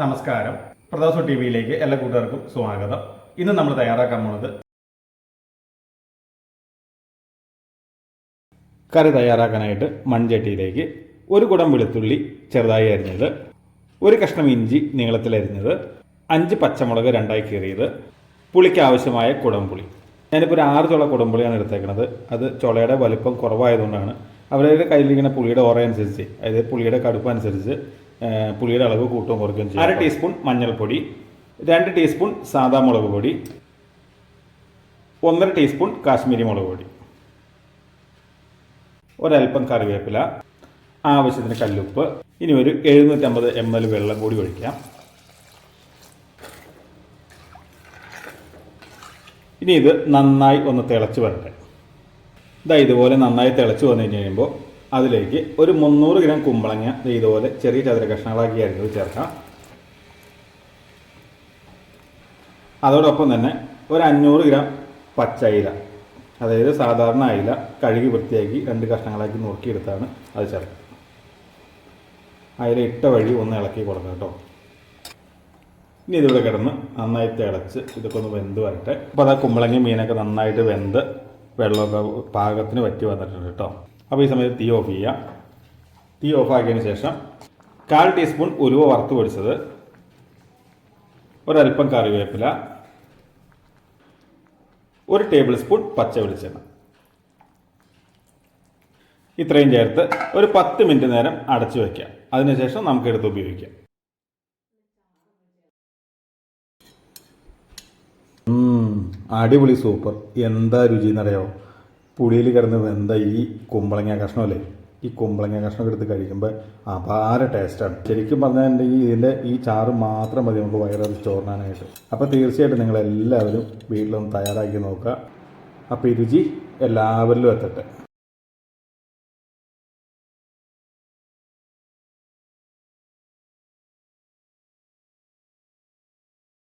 നമസ്കാരം. പ്രദാസു ടി വിയിലേക്ക് എല്ലാ കൂട്ടുകാർക്കും സ്വാഗതം. ഇന്ന് നമ്മൾ തയ്യാറാക്കാൻ പോണത് കറി തയ്യാറാക്കാനായിട്ട് മൺചട്ടിയിലേക്ക് ഒരു കുടം വെളുത്തുള്ളി ചെറുതായി അരിഞ്ഞത് ഒരു കഷ്ണം ഇഞ്ചി നീളത്തിൽ അരിഞ്ഞത് അഞ്ച് പച്ചമുളക് രണ്ടായി കീറിയത് പുളിക്ക് ആവശ്യമായ കുടംപുളി. ഞാനിപ്പോൾ ഒരു ആറ് ചുള കുടംപുളിയാണ് എടുത്തേക്കുന്നത് അത് ചുളയുടെ വലുപ്പം കുറവായതുകൊണ്ടാണ് അവരുടെ കയ്യിലിരിക്കുന്ന പുളിയുടെ ഓറ അനുസരിച്ച് അതായത് പുളിയുടെ കടുപ്പ് അനുസരിച്ച് പുളിയുടെ അളവ് കൂട്ടുകയും കുറയ്ക്കുകയും ചെയ്യും. അര ടീസ്പൂൺ മഞ്ഞൾപ്പൊടി രണ്ട് ടീസ്പൂൺ സാദാ മുളക് പൊടി ഒന്നര ടീസ്പൂൺ കാശ്മീരി മുളക് പൊടി ഒരൽപ്പം കറിവേപ്പില ആവശ്യത്തിന് കല്ലുപ്പ് ഇനി ഒരു എഴുന്നൂറ്റമ്പത് എം എൽ വെള്ളം കൂടി ഒഴിക്കാം. ഇനി ഇത് നന്നായി ഒന്ന് തിളച്ച് വരട്ടെ. ഇതാ ഇതുപോലെ നന്നായി തിളച്ച് വന്നു കഴിഞ്ഞ് കഴിയുമ്പോൾ അതിലേക്ക് ഒരു മുന്നൂറ് ഗ്രാം കുമ്പളങ്ങ ഇതുപോലെ ചെറിയ ചതുര കഷ്ണങ്ങളാക്കി അരിഞ്ഞത് ചേർക്കാം. അതോടൊപ്പം തന്നെ ഒരു അഞ്ഞൂറ് ഗ്രാം പച്ച അയില അതായത് സാധാരണ അയില കഴുകി വൃത്തിയാക്കി രണ്ട് കഷ്ണങ്ങളാക്കി നുറുക്കിയെടുത്താണ് അത് ചേർക്കുക. അയില ഇട്ട വഴി ഒന്ന് ഇളക്കി കൊടുക്കാം കേട്ടോ. ഇനി ഇതിവിടെ കിടന്ന് നന്നായിട്ട് തിളച്ച് ഇതൊക്കെ ഒന്ന് വെന്ത് വരട്ടെ. അപ്പോൾ അതാ കുമ്പളങ്ങി മീനൊക്കെ നന്നായിട്ട് വെന്ത് വെള്ളമൊക്കെ പാകത്തിന് വറ്റി വന്നിട്ടുണ്ട് കേട്ടോ. അപ്പോൾ ഈ സമയത്ത് തീ ഓഫ് ചെയ്യുക തീ ഓഫ് ആക്കിയതിന് ശേഷം കാൽ ടീസ്പൂൺ ഉലുവ വറുത്ത് പൊടിച്ചത്. ഒരൽപ്പം കറിവേപ്പില. ഒരു ടേബിൾ സ്പൂൺ പച്ച വെളിച്ചെണ്ണ. ഇത്രയും ചേർത്ത് ഒരു പത്ത് മിനിറ്റ് നേരം അടച്ചു വയ്ക്കാം അതിനുശേഷം നമുക്ക് എടുത്ത് ഉപയോഗിക്കാം. അടിപൊളി സൂപ്പർ. എന്താ രുചി എന്നറിയാമോ പുളിയിൽ കിടന്ന് വെന്ത ഈ കുമ്പളങ്ങ കഷ്ണമല്ലേ? ഈ കുമ്പളങ്ങ കഷ്ണം എടുത്ത് കഴിക്കുമ്പോൾ അപാര ടേസ്റ്റാണ് ശരിക്കും പറഞ്ഞിട്ടുണ്ടെങ്കിൽ ഇതിന്റെ ഈ ചാറ് മാത്രം മതി നമുക്ക് വയറത് ചോറിനാനായിട്ട്. അപ്പോൾ തീർച്ചയായിട്ടും നിങ്ങളെല്ലാവരും വീട്ടിലൊന്ന് തയ്യാറാക്കി നോക്കുക. അപ്പോൾ ഈ രുചി എല്ലാവരിലും എത്തട്ടെ.